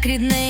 як рідний.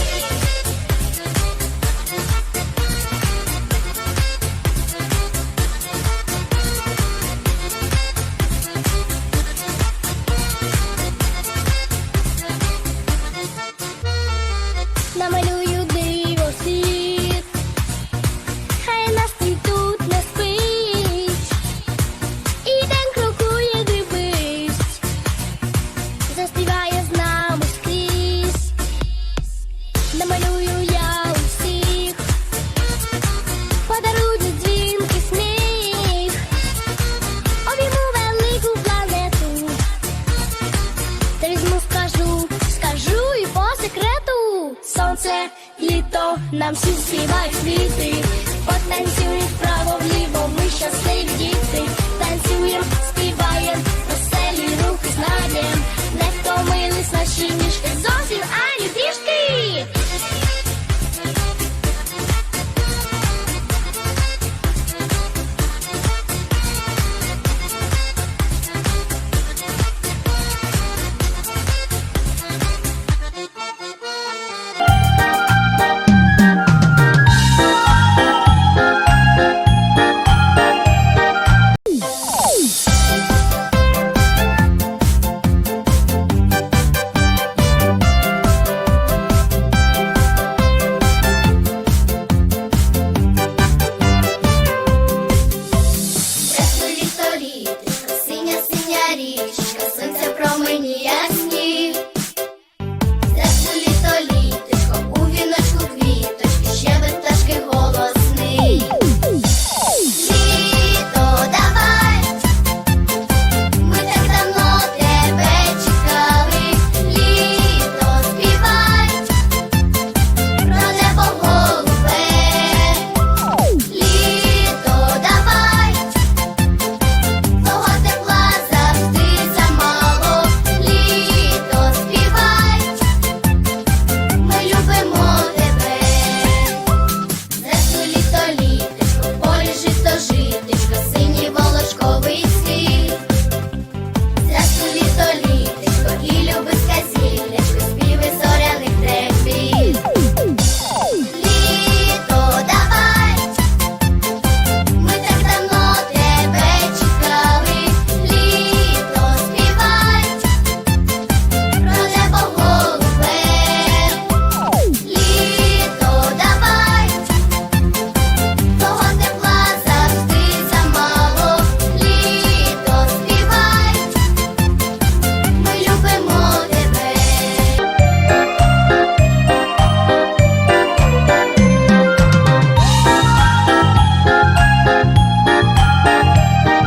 нам всі співають світи, потанцюй вправо вліво, ми щасливі діти, танцюємо, співаємо, веселі рухи знаєм, не втомились наші ніжки.